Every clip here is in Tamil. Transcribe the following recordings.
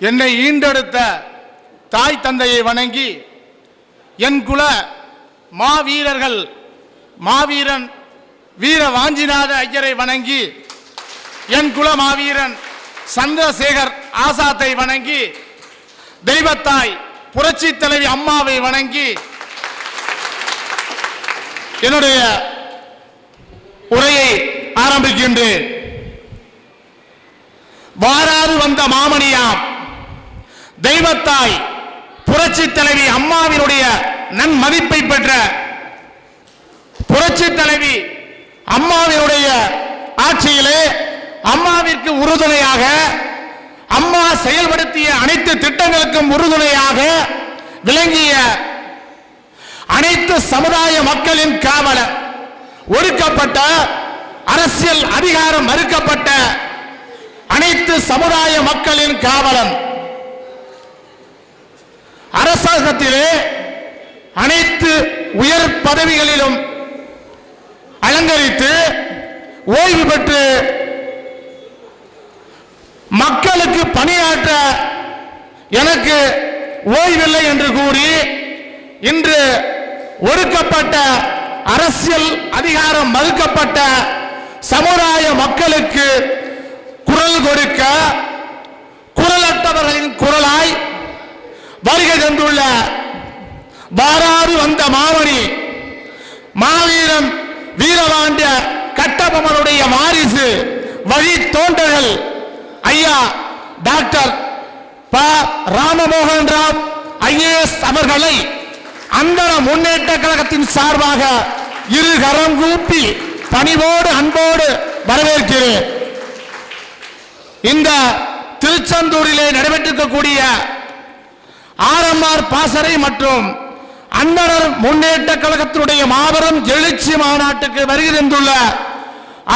என்னை ஈண்டெடுத்த தாய் தந்தையை வணங்கி என் குல மாவீரர்கள் மாவீரன் வீர வாஞ்சிநாத ஐயரை வணங்கி என் குல மாவீரன் சந்திரசேகர் ஆசாத்தை வணங்கி தெய்வத்தாய் புரட்சி தலைவி அம்மாவை வணங்கி என்னுடைய உரையை ஆரம்பிக்கின்றேன். வாராறு வந்த மாமணியாம் தெய்வத்தாய் புரட்சி தலைவி அம்மாவினுடைய நன்மதிப்பை பெற்ற புரட்சி தலைவி அம்மாவினுடைய ஆட்சியிலே அம்மாவிற்கு உறுதுணையாக அம்மா செயல்படுத்திய அனைத்து திட்டங்களுக்கும் உறுதுணையாக விளங்கிய அனைத்து சமுதாய மக்களின் காவலர் ஒடுக்கப்பட்ட அரசியல் அதிகாரம் மறுக்கப்பட்ட அனைத்து சமுதாய மக்களின் காவலன் அரசாங்கத்திலே அனைத்து உயர் பதவிகளிலும் அலங்கரித்து ஓய்வு பெற்று மக்களுக்கு பணியாற்ற எனக்கு ஓய்வில்லை என்று கூறி இன்று ஒடுக்கப்பட்ட அரசியல் அதிகாரம் மறுக்கப்பட்ட சமுதாய மக்களுக்கு குரல் கொடுக்க குரலற்றவர்களின் குரலாய் வருகை தந்துள்ள வாராறு வந்த மாமணி மாவீரன் வீரபாண்டிய கட்டபொம்மனுடைய வாரிசு வழி தோன்றர்கள் ஐயா டாக்டர் ப. ராமமோகன் ராவ் ஐஏஎஸ் அவர்களை அந்த முன்னேற்ற கழகத்தின் சார்பாக இரு கரம் கூப்பி பணிவோடு அன்போடு வரவேற்கிறேன். இந்த திருச்செந்தூரிலே நடைபெற்றிருக்கக்கூடிய ஆர்எம்ஆர் பாசறை மற்றும் அந்தனர் முன்னேற்ற கழகத்தினுடைய மாபெரும் எழுச்சி மாநாட்டுக்கு வருகை தந்துள்ள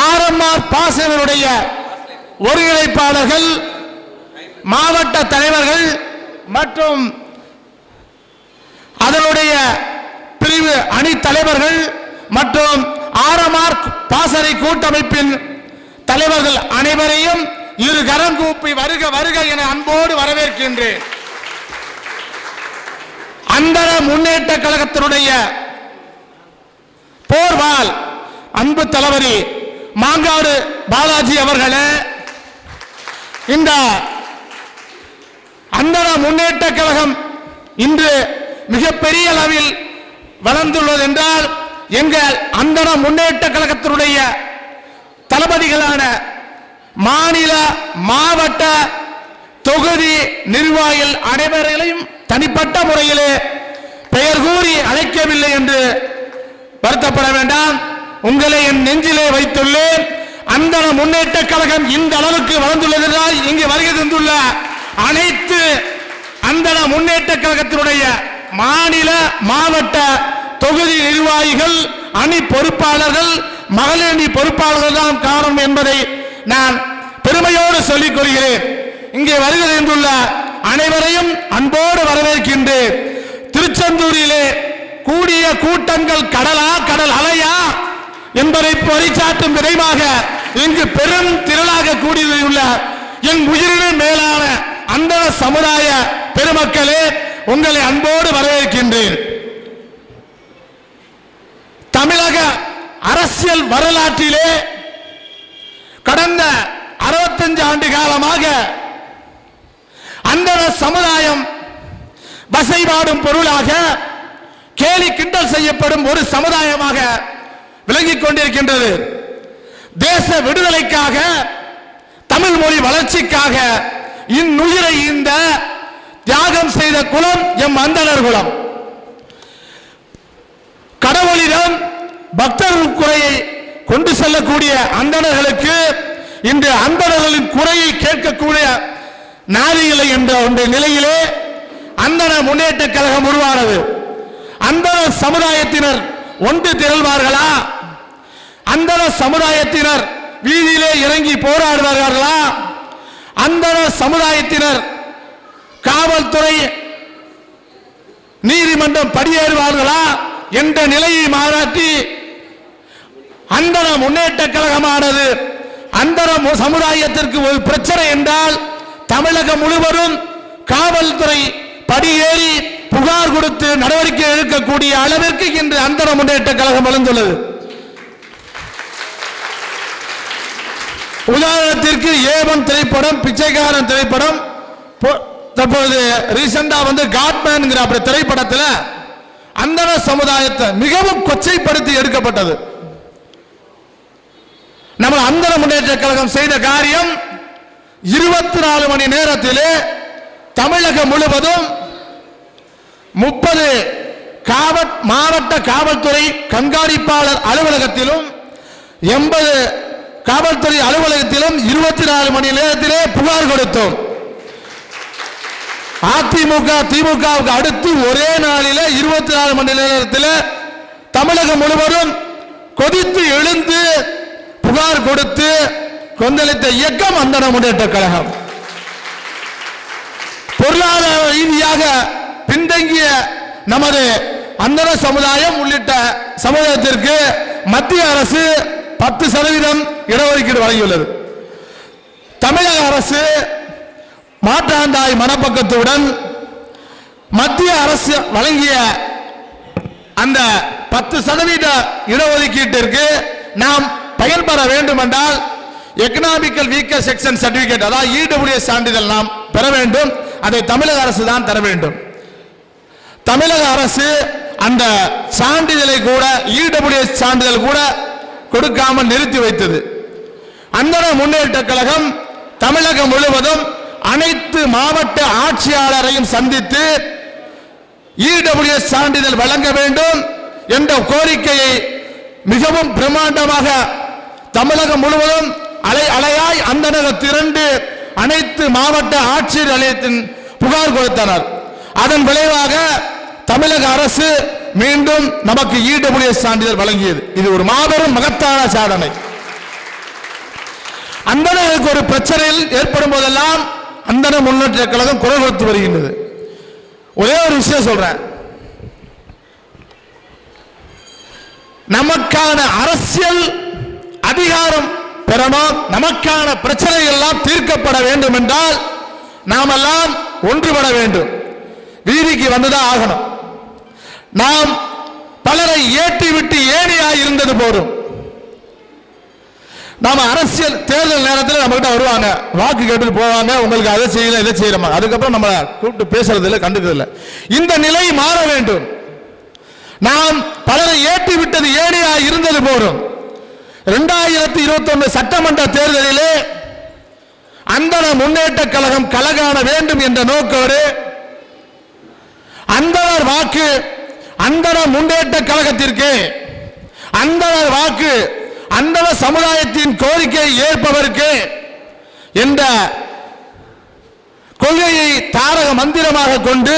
ஆர்எம்ஆர் பாசறையினுடைய ஒருங்கிணைப்பாளர்கள் மாவட்ட தலைவர்கள் மற்றும் அதனுடைய பிரிவு அணி தலைவர்கள் மற்றும் ஆர்எம்ஆர் பாசறை கூட்டமைப்பின் தலைவர்கள் அனைவரையும் இரு கரம் கூப்பி வருக வருக என அன்போடு வரவேற்கின்றேன். அந்தர முன்னேற்ற கழகத்தினுடைய போர்வால் அன்பு தளபதி மாங்காடு பாலாஜி அவர்களே இந்த அந்தர முன்னேற்ற கழகம் இன்று மிகப்பெரிய அளவில் வளர்ந்துள்ளது என்றால் எங்கள் அந்தர முன்னேற்ற கழகத்தினுடைய தளபதிகளான மாநில மாவட்ட தொகுதி நிர்வாகிகள் அனைவர்களையும் தனிப்பட்ட முறையிலே பெயர் கூறி அழைக்கவில்லை என்று வருத்தப்பட வேண்டாம். உங்களை என் நெஞ்சிலே வைத்துள்ளேன். அந்த முன்னேற்ற கழகம் இந்த அளவுக்கு வளர்ந்துள்ளது என்றால் இங்கு வருகை தந்துள்ள அனைத்து அந்த முன்னேற்ற கழகத்தினுடைய மாநில மாவட்ட தொகுதி நிர்வாகிகள் அணி பொறுப்பாளர்கள் மகளிர் அணி பொறுப்பாளர்கள் தான் காரணம் என்பதை நான் பெருமையோடு சொல்லிக் கொள்கிறேன். இங்கே வருகை தந்துள்ள அனைவரையும் அன்போடு வரவேற்கின்றேன். திருச்செந்தூரிலே கூடிய கூட்டங்கள் கடலா கடல் அலையா என்பதை பறைசாற்றும் விரைவாக இங்கு பெரும் திரளாக கூடியுள்ள என் உயிரின மேலான அந்த சமுதாய பெருமக்களே உங்களை அன்போடு வரவேற்கின்றேன். தமிழக அரசியல் வரலாற்றிலே கடந்த அறுபத்தஞ்சு ஆண்டு காலமாக அந்த சமுதாயம் வசைபாடும் பொருளாக கேலி கிண்டல் செய்யப்படும் ஒரு சமுதாயமாக விளங்கிக் கொண்டிருக்கின்றது. தேச விடுதலைக்காக தமிழ் மொழி வளர்ச்சிக்காக இந்நுயிரை இந்த தியாகம் செய்த குலம் எம் அந்தனர் குலம். கடவுளிடம் பக்தர்கள் குறையை கொண்டு செல்லக்கூடிய அந்தணர்களுக்கு இன்று அந்தணர்களின் குறையை கேட்கக்கூடிய நாதிகளை என்ற ஒன்றை நிலையிலே அந்தண முன்னேற்ற கழகம் உருவானது. அந்த சமுதாயத்தினர் ஒன்று திரள்வார்களா? அந்த சமுதாயத்தினர் வீதியிலே இறங்கி போராடுவார்களா? அந்த சமுதாயத்தினர் காவல்துறை நீதிமன்றம் படியேறுவார்களா? என்ற நிலையை மாறாட்டி அந்தர முன்னேற்ற கழகமானது. அந்த சமுதாயத்திற்கு ஒரு பிரச்சனை என்றால் தமிழகம் முழுவதும் காவல்துறை படியேறி புகார் கொடுத்து நடவடிக்கை எடுக்கக்கூடிய அளவிற்கு இன்று அந்தர முன்னேற்ற கழகம் வளர்ந்துள்ளது. உதாரணத்திற்கு ஏவன் திரைப்படம் பிச்சைக்காரன் திரைப்படம் தற்போது ரீசெண்டா வந்து காட்மேன்ங்கிற அப்படி திரைப்படத்தில் அந்தன சமுதாயத்தை மிகவும் கொச்சைப்படுத்தி எடுக்கப்பட்டது. நம்ம அந்தன முன்னேற்ற கழகம் செய்த காரியம் இருபத்தி நாலு மணி நேரத்திலே தமிழகம் முழுவதும் முப்பது காவல் மாவட்ட காவல்துறை கண்காணிப்பாளர் அலுவலகத்திலும் எண்பது காவல்துறை அலுவலகத்திலும் இருபத்தி நாலு மணி நேரத்திலே புகார் கொடுத்தோம். அதிமுக திமுகவுக்கு அடுத்து ஒரே நாளில் இருபத்தி நாலு மணி நேரத்தில் தமிழகம் முழுவதும் கொதித்து எழுந்து புகார் கொடுத்து கொந்தளித்த இயக்கம் அந்தன முன்னேற்ற கழகம். பொருளாதார ரீதியாக பின்தங்கிய நமது அந்தன சமுதாயம் உள்ளிட்ட சமுதாயத்திற்கு மத்திய அரசு பத்து சதவீதம் இடஒதுக்கீடு வழங்கியுள்ளது. தமிழக அரசு மாற்றாந்தாய் மனப்பக்கத்துடன் மத்திய அரசு வழங்கிய அந்த பத்து சதவீத இடஒதுக்கீட்டிற்கு நாம் பயன்பெற வேண்டும் என்றால் எக்கனாமிக்கல் வீக்கர் செக்ஷன் சர்டிபிகேட் அதாவது இடபிள்யூ சான்றிதழ் நாம் பெற வேண்டும். அதை தமிழக அரசு தான் தர வேண்டும். தமிழக அரசு அந்த சான்றிதழை கூட இடபிள்யூ சான்றிதழ் கூட கொடுக்காமல் நிறுத்தி வைத்தது. அந்த முன்னேற்ற கழகம் தமிழகம் முழுவதும் அனைத்து மாவட்ட ஆட்சியாளரையும் சந்தித்து இடபிள்யூஎஸ் சான்றிதழ் வழங்க வேண்டும் என்ற கோரிக்கையை மிகவும் பிரம்மாண்டமாக தமிழகம் முழுவதும் அலை அலையாய் அந்தனக திரண்டு அனைத்து மாவட்ட ஆட்சியர் நிலையத்தின் புகார் கொடுத்தனர். அதன் விளைவாக தமிழக அரசு மீண்டும் நமக்கு இடபிள்யூஎஸ் சான்றிதழ் வழங்கியது. இது ஒரு மாபெரும் மகத்தான சாதனை. அந்தனருக்கு ஒரு பிரச்சனையில் ஏற்படும் போதெல்லாம் அந்தன முன்னேற்ற கழகம் குரல் கொடுத்து வருகின்றது. ஒரே ஒரு விஷயம் சொல்றேன். நமக்கான அரசியல் அதிகாரம் பெறணும் நமக்கான பிரச்சனை எல்லாம் தீர்க்கப்பட வேண்டும் என்றால் நாமெல்லாம் ஒன்றுபட வேண்டும். வீதிக்கு வந்துதான் ஆகணும். நாம் பலரை ஏற்றி விட்டு ஏணியாய் இருந்தது போதும். நாம அரசியல் தேர்தல் நேரத்தில் நம்ம கிட்ட வருவாங்க. வாக்கு கேட்டுட்டு போவாங்க. உங்களுக்கு அதை செய்யல இதை செய்யறமா அதுக்கப்புறம் நம்ம கூப்பிட்டு பேசுறது இல்லை கண்டுக்கிறது இல்லை இந்த நிலை மாற வேண்டும். நாம் பலரை ஏற்றி விட்டது ஏழையா இருந்தது போதும். ரெண்டாயிரத்தி இருபத்தி ஒன்று சட்டமன்ற தேர்தலிலே அந்தன முன்னேற்ற கழகம் கலகாண வேண்டும் என்ற நோக்கோடு அந்தனர் வாக்கு அந்தன முன்னேற்ற கழகத்திற்கு அந்தனர் வாக்கு அந்தன சமுதாயத்தின் கோரிக்கையை ஏற்பவருக்கு என்ற கொள்கையை தாரக மந்திரமாக கொண்டு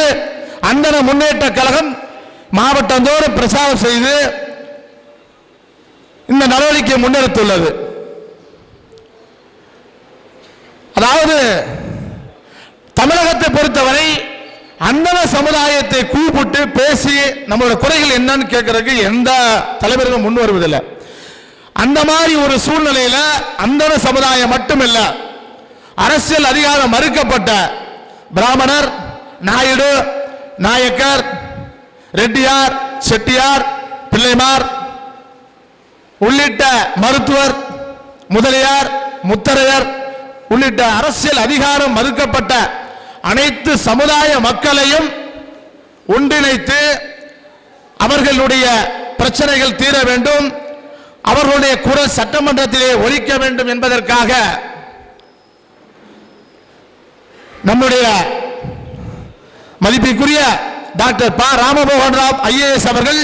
அந்தன முன்னேற்ற கழகம் மாவட்டந்தோறும் பிரசாரம் செய்து இந்த நடவடிக்கையை முன்னெடுத்துள்ளது. அதாவது தமிழகத்தை பொறுத்தவரை அந்தன சமுதாயத்தை கூப்பிட்டு பேசி நம்மளோட குறைகள் என்னன்னு கேட்கறதுக்கு எந்த தலைவர்களும் முன் வருவதில்லை. அந்த மாதிரி ஒரு சூழ்நிலையில அந்தன சமுதாயம் மட்டுமில்ல அரசியல் அதிகாரம் மறுக்கப்பட்ட பிராமணர் நாயுடு நாயக்கர் ரெட்டியார் செட்டியார் பிள்ளைமார் உள்ளிட்ட மருத்துவர் முதலியார் முத்தரையர் உள்ளிட்ட அரசியல் அதிகாரம் மறுக்கப்பட்ட அனைத்து சமுதாய மக்களையும் ஒன்றிணைத்து அவர்களுடைய பிரச்சனைகள் தீர வேண்டும் அவர்களுடைய குரல் சட்டமன்றத்திலே ஒழிக்க வேண்டும் என்பதற்காக நம்முடைய மதிப்பிற்குரிய டாக்டர் ப. ராமமோகன் ராவ் ஐஏஎஸ் அவர்கள்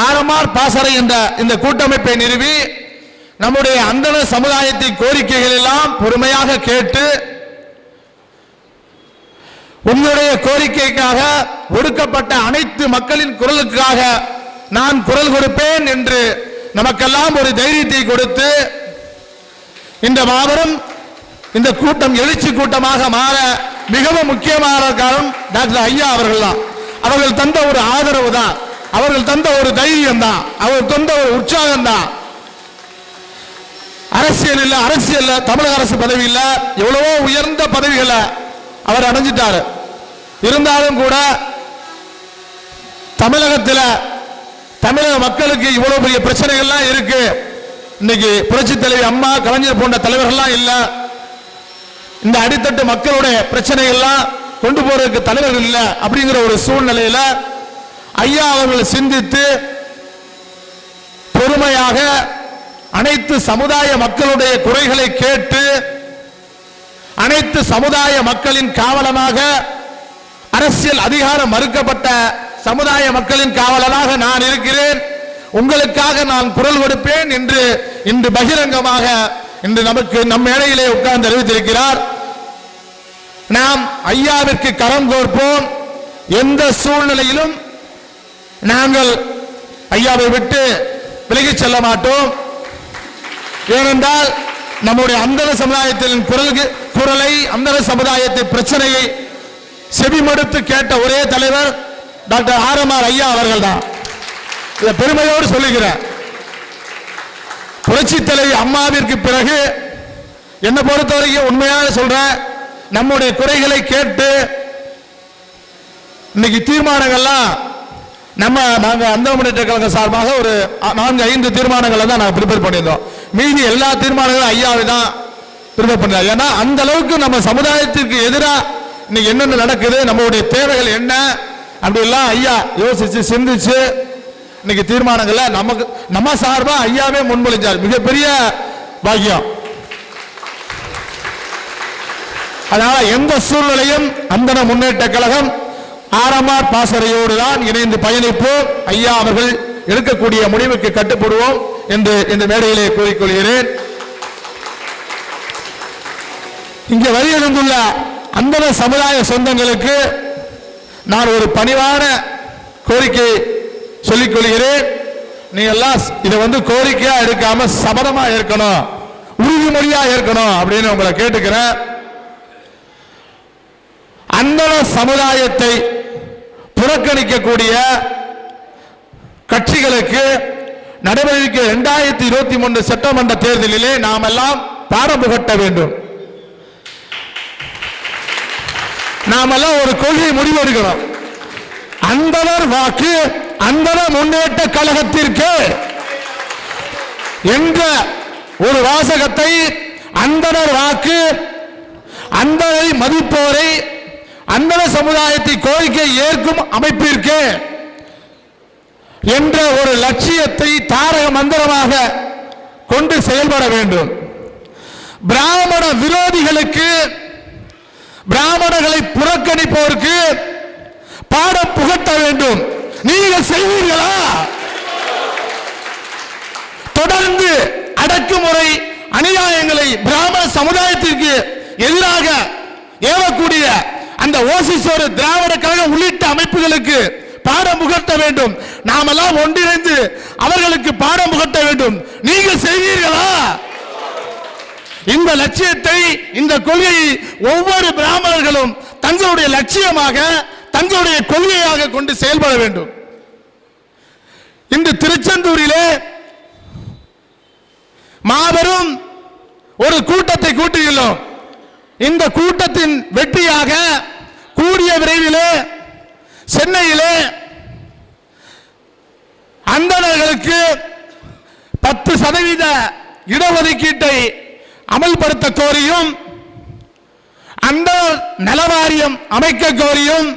ஆர்எம்ஆர் பாசறை என்ற இந்த கூட்டமைப்பை நிறுவி நம்முடைய அந்தன சமுதாயத்தின் கோரிக்கைகள் எல்லாம் பொறுமையாக கேட்டு உங்களுடைய கோரிக்கைக்காக ஒடுக்கப்பட்ட அனைத்து மக்களின் குரலுக்காக நான் குரல் கொடுப்பேன் என்று நமக்கெல்லாம் ஒரு தைரியத்தை கொடுத்து இந்த மாபெரும் இந்த கூட்டம் எழுச்சி கூட்டமாக மாற மிகவும் முக்கியமான காரணம் டாக்டர் ஐயா அவர்கள் தான் அவர்கள் தந்த ஒரு ஆதரவு தான் அவர்கள் தந்த ஒரு தைரியம் தான் அவர் தந்த ஒரு உற்சாகம் தான் அரசியல் இல்ல அரசியல் தமிழக அரசு பதவி இல்ல எவ்வளவோ உயர்ந்த பதவிகளை அவர் அடைஞ்சிட்டாரு. இருந்தாலும் கூட தமிழகத்தில் தமிழக மக்களுக்கு இவ்வளவு பெரிய பிரச்சனைகள்லாம் இருக்கு. இன்னைக்கு புரட்சி தலைவி அம்மா கலைஞர் போன்ற தலைவர்கள்லாம் இல்ல. இந்த அடித்தட்டு மக்களுடைய பிரச்சனைகள்லாம் கொண்டு போறதுக்கு தலைவர்கள் இல்லை அப்படிங்கிற ஒரு சூழ்நிலையில ஐயா அவர்கள் சிந்தித்து பொறுமையாக அனைத்து சமுதாய மக்களுடைய குறைகளை கேட்டு அனைத்து சமுதாய மக்களின் காவலனாக அரசியல் அதிகாரம் மறுக்கப்பட்ட சமுதாய மக்களின் காவலனாக நான் இருக்கிறேன். உங்களுக்காக நான் குரல் கொடுப்பேன் என்று இன்று பகிரங்கமாக இன்று நமக்கு நம் மேடையிலே உட்கார்ந்து அறிவித்திருக்கிறார். நாம் ஐயாவிற்கு கரம் கோர்ப்போம். எந்த சூழ்நிலையிலும் நாங்கள் ஐயாவை விட்டு விலகிச் செல்ல மாட்டோம். ஏனென்றால் நம்முடைய அந்தர சமுதாயத்தின் குரலுக்கு குரலை அந்தர சமுதாயத்தின் பிரச்சனையை செவிமடுத்து கேட்ட ஒரே தலைவர் டாக்டர் ஆரமார் ஐயா அவர்கள் தான் இதை பெருமையோடு சொல்லுகிறேன். புரட்சி தலைவி அம்மாவிற்கு பிறகு என்னை பொறுத்தவரைக்கும் உண்மையாக சொல்றேன் நம்முடைய குறைகளை கேட்டு இன்னைக்கு தீர்மானங்கள்லாம் நம்ம நாங்கள் அந்த முன்னேற்ற கழக சார்பாக ஒரு அ- நான்கு ஐந்து தீர்மானங்களை தான் நாங்கள் ப்ரிப்பேர் பண்ணியிருந்தோம். மீதி எல்லா தீர்மானங்களும் ஐயாவை தான் ப்ரிப்பேர் பண்ணார் ஏன்னா அந்த அளவுக்கு நம்ம சமுதாயத்திற்கு எதிராக இன்னைக்கு என்னென்ன நடக்குது நம்மளுடைய தேவைகள் என்ன அப்படிலாம் ஐயா யோசிச்சு சிந்திச்சு இன்னைக்கு தீர்மானங்களை நமக்கு நம்ம சார்பாக ஐயாவே முன்மொழிஞ்சார். மிகப்பெரிய பாக்கியம். அதனால எந்த சூழ்நிலையும் அந்தன முன்னேற்ற கழகம் ஆரம்பார் பாசறையோடு தான் இணைந்து பயணிப்போம். ஐயா அவர்கள் எடுக்கக்கூடிய முடிவுக்கு கட்டுப்படுவோம் என்று இந்த மேடையிலே கூறிக்கொள்கிறேன். இங்கே வழியெழுந்துள்ள அந்த சமுதாய சொந்தங்களுக்கு நான் ஒரு பணிவான கோரிக்கை சொல்லிக் கொள்கிறேன் நீ எல்லாம் இதை வந்து கோரிக்கையா எடுக்காம சபதமா இருக்கணும் உறுதிமொழியா இருக்கணும் அப்படின்னு உங்களை கேட்டுக்கிறேன். அந்த சமுதாயத்தை புறக்கணிக்கக்கூடிய கட்சிகளுக்கு நடவடிக்கை இரண்டாயிரத்தி இருபத்தி மூன்று சட்டமன்ற தேர்தலிலே நாம் எல்லாம் பாடம் புகட்ட வேண்டும். நாமெல்லாம் ஒரு கொள்கை முடிவெடுக்கணும் அந்தனர் வாக்கு அந்தன முன்னேற்ற கழகத்திற்கு என்ற ஒரு வாசகத்தை அந்தனர் வாக்கு அந்தனை மதிப்போரை அந்தன சமுதாயத்தை கோரிக்கை ஏற்கும் அமைப்பிற்கு என்ற ஒரு லட்சியத்தை தாரக மந்திரமாக கொண்டு செயல்பட வேண்டும். பிராமண விரோதிகளுக்கு பிராமணர்களை புறக்கணிப்போருக்கு பாடம் புகட்ட வேண்டும். நீங்கள் செய்வீர்களா? தொடர்ந்து அடக்குமுறை அநியாயங்களை பிராமண சமுதாயத்திற்கு எதிராக ஏவக்கூடிய அந்த ஓசிசோர் திராவிட கழகம் உள்ளிட்ட அமைப்புகளுக்கு பாடம் புகட்ட வேண்டும். நாமெல்லாம் ஒன்றிணைந்து அவர்களுக்கு பாடம் புகட்ட வேண்டும். நீங்கள் செய்வீர்களா? இந்த லட்சியத்தை இந்த கொள்கையை ஒவ்வொரு பிராமணர்களும் தங்களுடைய லட்சியமாக தங்களுடைய கொள்கையாக கொண்டு செயல்பட வேண்டும். இன்று திருச்செந்தூரிலே மாபெரும் ஒரு கூட்டத்தை கூட்டியுள்ளோம். இந்த கூட்டத்தின் வெற்றியாக கூடிய விரைவில் சென்னையிலே அந்தணர்களுக்கு பத்து சதவீத இடஒதுக்கீட்டை அமல்படுத்த கோரியும் அந்த நலவாரியம் அமைக்க கோரியும்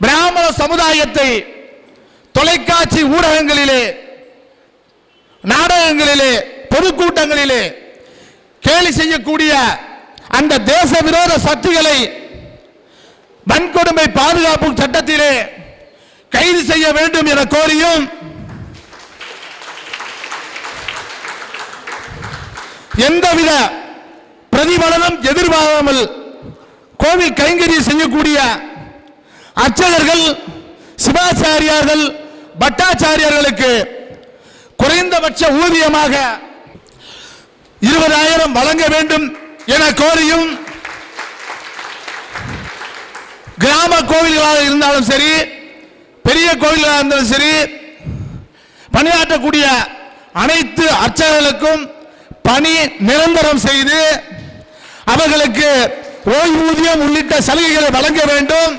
பிராமண சமுதாயத்தை தொலைக்காட்சி ஊடகங்களிலே நாடகங்களிலே பொதுக்கூட்டங்களிலே கேலி செய்யக்கூடிய அந்த தேச விரோத சக்திகளை வன்கொடுமை பாதுகாப்பு சட்டத்திலே கைது செய்ய வேண்டும் என கோரியும் எந்தவித பிரதிபலனும் எதிர்பாராமல் கோவில் கைங்கறி செய்யக்கூடிய அர்ச்சகர்கள் சிவாச்சாரியார்கள் பட்டாச்சாரியார்களுக்கு குறைந்தபட்ச ஊதியமாக இருபதாயிரம் வழங்க வேண்டும் என கோரியும் கிராம கோவில்களாக இருந்தாலும் சரி பெரிய கோவில்களாக இருந்தாலும் சரி பணியாற்றக்கூடிய அனைத்து அர்ச்சகர்களுக்கும் பணி நிரந்தரம் செய்து அவர்களுக்கு ஓய்வூதியம் உள்ளிட்ட சலுகைகளை வழங்க வேண்டும்.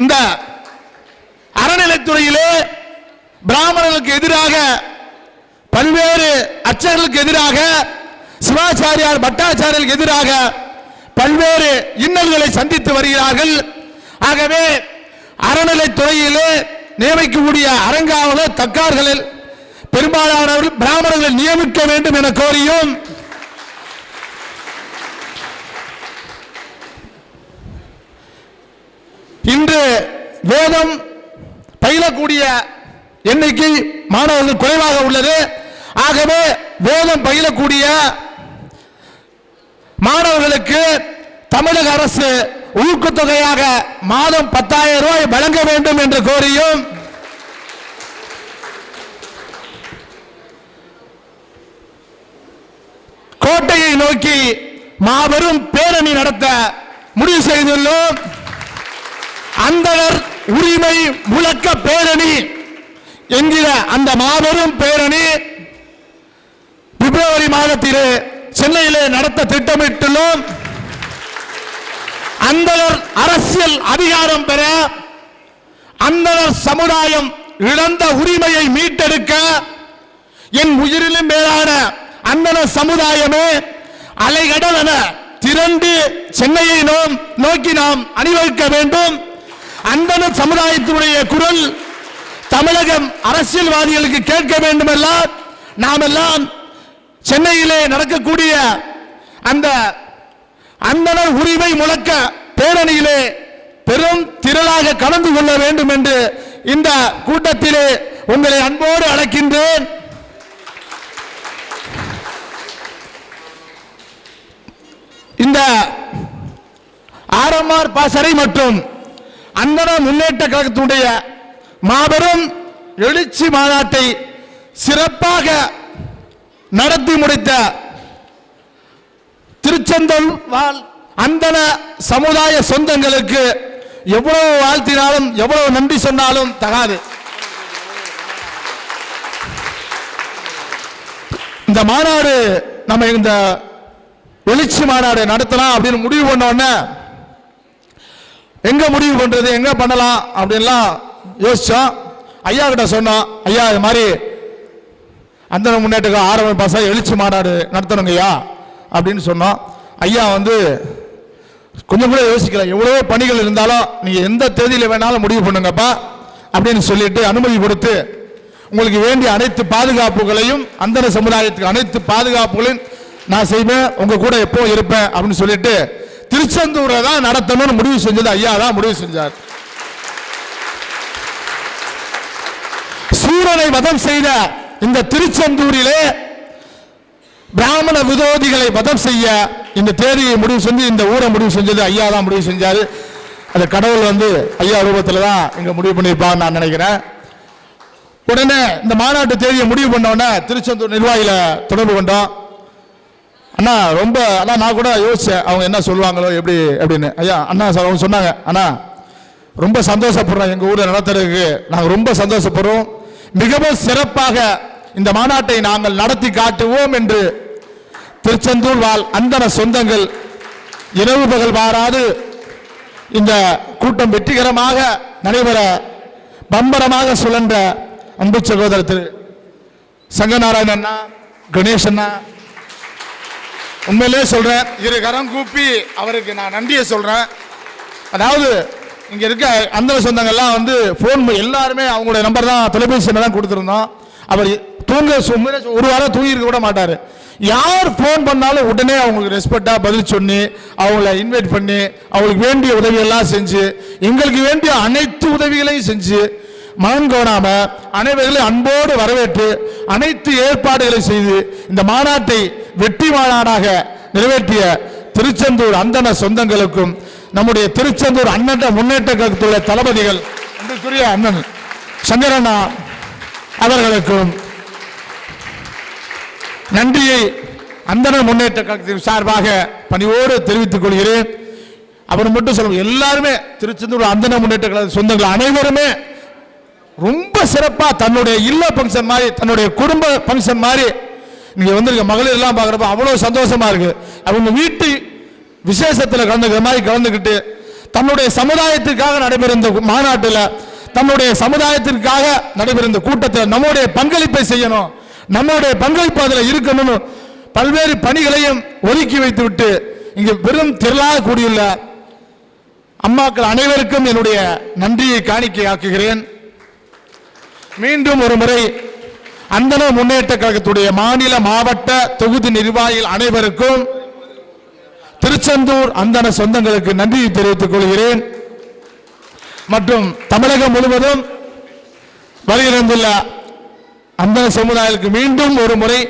இந்த அறநிலைத்துறையிலே பிராமணர்களுக்கு எதிராக பல்வேறு அச்சர்களுக்கு எதிராக சிவாச்சாரியார் பட்டாச்சாரியர்களுக்கு எதிராக பல்வேறு இன்னல்களை சந்தித்து வருகிறார்கள். ஆகவே அறநிலைத்துறையிலே நியமிக்கக்கூடிய அரங்காவல தக்கார்களில் பெரும்பாலானவர்கள் பிராமணர்களை நியமிக்க வேண்டும் என கோரியும். இன்று வேதம் பயிலக்கூடிய எண்ணிக்கை மாணவர்கள் குறைவாக உள்ளது. ஆகவே வேதம் பயிலக்கூடிய மாணவர்களுக்கு தமிழக அரசு ஊக்கத்தொகையாக மாதம் பத்தாயிரம் ரூபாய் வழங்க வேண்டும் என்று கோரியும் கோட்டையை நோக்கி மாபெரும் பேரணி நடத்த முடிவு செய்துள்ளோம். அந்தனர் உரிமை முழக்க பேரணி என்கிற அந்த மாபெரும் பேரணி பிப்ரவரி மாதத்திலே சென்னையிலே நடத்த திட்டமிட்டுள்ளோம். அந்த அரசியல் அதிகாரம் பெற அந்த சமுதாயம் இழந்த உரிமையை மீட்டெடுக்க என் உயிரிலும் மேலான அந்த சமுதாயமே அலைகடல் என திரண்டு சென்னையை நோம் நோக்கி நாம் அணிவகுக்க வேண்டும். அந்த சமுதாயத்தினுடைய குரல் தமிழகம் அரசியல்வாதிகளுக்கு கேட்க வேண்டுமெல்லாம் நாம் எல்லாம் சென்னையிலே நடக்கக்கூடிய அந்த அந்தனர் உரிமை முழக்க பேரணியிலே பெரும் திரளாக கலந்து கொள்ள வேண்டும் என்று இந்த கூட்டத்திலே உங்களை அன்போடு அழைக்கின்றேன். இந்த ஆர்எம்ஆர் பாசறை மற்றும் அந்தன முன்னேற்ற கழகத்தினுடைய மாபெரும் எழுச்சி மாநாட்டை சிறப்பாக நடத்தி முடித்த திருச்செந்தல் வாழ் அந்தன சமுதாய சொந்தங்களுக்கு எவ்வளவு வாழ்த்தினாலும் எவ்வளவு நன்றி சொன்னாலும் தகாது. இந்த மாநாடு நம்ம இந்த எழுச்சி மாநாடு நடத்தலாம் அப்படின்னு முடிவு பண்ண உடனே எங்க முடிவு பண்றது எங்க பண்ணலாம் அப்படின்லாம் யோசிச்சோம். ஐயா கிட்ட சொன்னோம். ஐயா இது மாதிரி அந்த முன்னேற்றம் ஆரம்ப பாச எழுச்சி மாநாடு நடத்தணுங்கய்யா? அப்படின்னு சொன்னோம். ஐயா வந்து கொஞ்சம் கூட யோசிக்கல. எவ்வளவோ பணிகள் இருந்தாலும் நீங்கள் எந்த தேதியில் வேணாலும் முடிவு பண்ணுங்கப்பா அப்படின்னு சொல்லிட்டு அனுமதி கொடுத்து உங்களுக்கு வேண்டிய அனைத்து பாதுகாப்புகளையும் அந்தர சமுதாயத்துக்கு அனைத்து பாதுகாப்புகளையும் நான் செய்வேன். உங்க கூட எப்போ இருப்பேன் அப்படின்னு சொல்லிட்டு திருச்செந்தூரில் தான் நடத்தணும்னு முடிவு செஞ்சது. ஐயா தான் முடிவு செஞ்சார். சூரனை வதம் செய்த இந்த திருச்செந்தூரிலே பிராமண விரோதிகளை வதம் செய்ய இந்த தேதியை முடிவு செஞ்சு இந்த ஊரை முடிவு செஞ்சது ஐயா தான் முடிவு செஞ்சார். அந்த கடவுள் வந்து ஐயா ரூபத்தில் தான் இங்கே முடிவு பண்ணியிருப்பான்னு நான் நினைக்கிறேன். உடனே இந்த மாநாட்டு தேதியை முடிவு பண்ணோடனே திருச்செந்தூர் நிர்வாகியில் தொடர்பு கொண்டோம். அண்ணா ரொம்ப அண்ணா நான் கூட யோசித்தேன் அவங்க என்ன சொல்லுவாங்களோ எப்படி அப்படின்னு. ஐயா அண்ணா சார் அவங்க சொன்னாங்க அண்ணா ரொம்ப சந்தோஷப்படுறோம் எங்கள் ஊரில் நடத்துறதுக்கு. நாங்கள் ரொம்ப சந்தோஷப்படுறோம். மிகவும் சிறப்பாக இந்த மாநாட்டை நாங்கள் நடத்தி காட்டுவோம் என்று திருச்செந்தூர் வாழ் அந்தன சொந்தங்கள் இரவு பகல் மாறாது இந்த கூட்டம் வெற்றிகரமாக நடைபெற பம்பரமாக சுழன்ற அன்பு சகோதரர் திரு சங்கநாராயணன் அண்ணா கணேஷ் அண்ணா. உண்மையிலே சொல்றேன் இரு கரம் கூப்பி அவருக்கு நான் நன்றியை சொல்றேன். அதாவது இங்க இருக்க அந்த சொந்தங்கள்லாம் வந்து ஃபோன் எல்லாருமே அவங்களுடைய நம்பர் தான் தொலைபேசி தான் கொடுத்துருந்தோம். அவர் தூங்க ஒரு வாரம் தூங்கியிருக்க கூட மாட்டாரு. யார் ஃபோன் பண்ணாலும் உடனே அவங்களுக்கு ரெஸ்பெக்டா பதில் சொல்லி அவங்கள இன்வைட் பண்ணி அவங்களுக்கு வேண்டிய உதவியெல்லாம் செஞ்சு எங்களுக்கு வேண்டிய அனைத்து உதவிகளையும் செஞ்சு மனம் கோணாம அனைவர்களையும் அன்போடு வரவேற்று அனைத்து ஏற்பாடுகளை செய்து இந்த மாநாட்டை வெற்றி மாநாடாக நிறைவேற்றிய திருச்செந்தூர் அந்தன சொந்தங்களுக்கும் நம்முடைய திருச்செந்தூர் அண்ணன் முன்னேற்ற கழகத்துடைய தளபதிகள் அன்புக்குரிய அண்ணன் சங்கரண்ணா அவர்களுக்கும் நன்றியை அந்தன முன்னேற்ற கழகத்தின் சார்பாக பணியோடு தெரிவித்துக் கொள்கிறேன். அவர் மட்டும் சொல்ல எல்லாருமே திருச்செந்தூர் அந்தன முன்னேற்ற கழக சொந்தங்கள் அனைவருமே ரொம்ப சிறப்பாக தன்னுடைய இல்ல ஃபங்க்ஷன் மாதிரி தன்னுடைய குடும்ப ஃபங்க்ஷன் மாதிரி நீங்கள் வந்திருக்க மகளிர் எல்லாம் பார்க்குறப்ப அவ்வளோ சந்தோஷமாக இருக்குது அவங்க வீட்டு விசேஷத்தில் கலந்துக்கிற மாதிரி கலந்துக்கிட்டு தன்னுடைய சமுதாயத்திற்காக நடைபெற இந்த மாநாட்டில் தன்னுடைய சமுதாயத்திற்காக நடைபெற இந்த கூட்டத்தில் நம்முடைய பங்களிப்பை செய்யணும். நம்முடைய பங்களிப்பு அதில் இருக்கணும்னு பல்வேறு பணிகளையும் ஒதுக்கி வைத்துவிட்டு இங்கு பெரும் திரளாக கூடியுள்ள அம்மாக்கள் அனைவருக்கும் என்னுடைய நன்றியை காணிக்கையாக்குகிறேன். மீண்டும் ஒரு முறை அந்தன முன்னேற்ற கழகத்துடைய மாநில மாவட்ட தொகுதி நிர்வாகிகள் அனைவருக்கும் திருச்செந்தூர் அந்தன சொந்தங்களுக்கு நன்றியை தெரிவித்துக் கொள்கிறேன். மற்றும் தமிழகம் முழுவதும் வருகிறந்துள்ள அந்த சமுதாயத்துக்கு மீண்டும் ஒரு முறை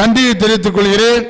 நன்றியை தெரிவித்துக் கொள்கிறேன்.